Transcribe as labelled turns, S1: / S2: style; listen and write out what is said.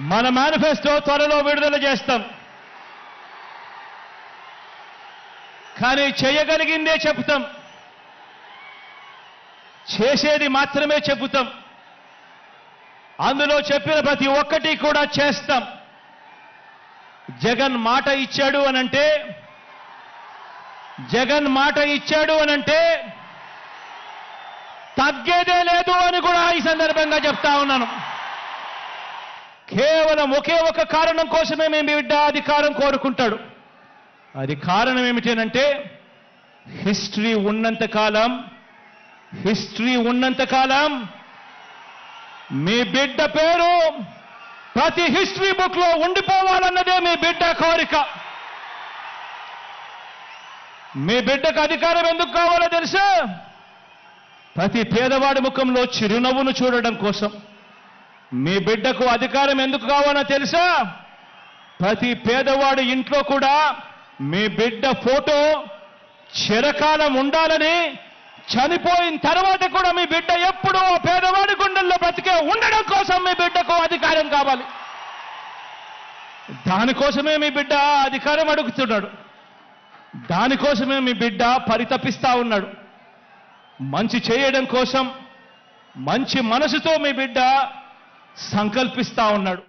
S1: మన మేనిఫెస్టో త్వరలో విడుదల చేస్తాం. కానీ చేయగలిగిందే చెబుతాం. చేసేది మాత్రమే చెబుతాం. అందులో చెప్పిన ప్రతి ఒక్కటి కూడా చేస్తాం. జగన్ మాట ఇచ్చాడు అనంటే జగన్ మాట ఇచ్చాడు అనంటే తగ్గేదే లేదు అని కూడా ఈ సందర్భంగా చెప్తా ఉన్నాను. కేవలం ఒకే ఒక కారణం కోసమే మేము బిడ్డ అధికారం కోరుకుంటాడు. అది కారణం ఏమిటనంటే హిస్టరీ ఉన్నంత కాలం హిస్టరీ ఉన్నంత కాలం మీ బిడ్డ పేరు ప్రతి హిస్టరీ బుక్లో ఉండిపోవాలన్నదే మీ బిడ్డ కోరిక. మీ బిడ్డకు అధికారం ఎందుకు కావాలో తెలుసా? ప్రతి పేదవాడి ముఖంలో చిరునవ్వును చూడడం కోసం. మీ బిడ్డకు అధికారం ఎందుకు కావాలో తెలుసా? ప్రతి పేదవాడి ఇంట్లో కూడా మీ బిడ్డ ఫోటో చిరకాలం ఉండాలని చనిపోయిన తర్వాత కూడా మీ బిడ్డ ఎప్పుడూ పేదవాడి గుండెల్లో బ్రతికే ఉండడం కోసం మీ బిడ్డకు అధికారం కావాలి. దానికోసమే మీ బిడ్డ అధికారం అడుగుతున్నాడు. దానికోసమే మీ బిడ్డ పరితపిస్తా ఉన్నాడు. మంచి చేయడం కోసం మంచి మనసుతో మీ బిడ్డ సంకల్పిస్తా ఉన్నాడు.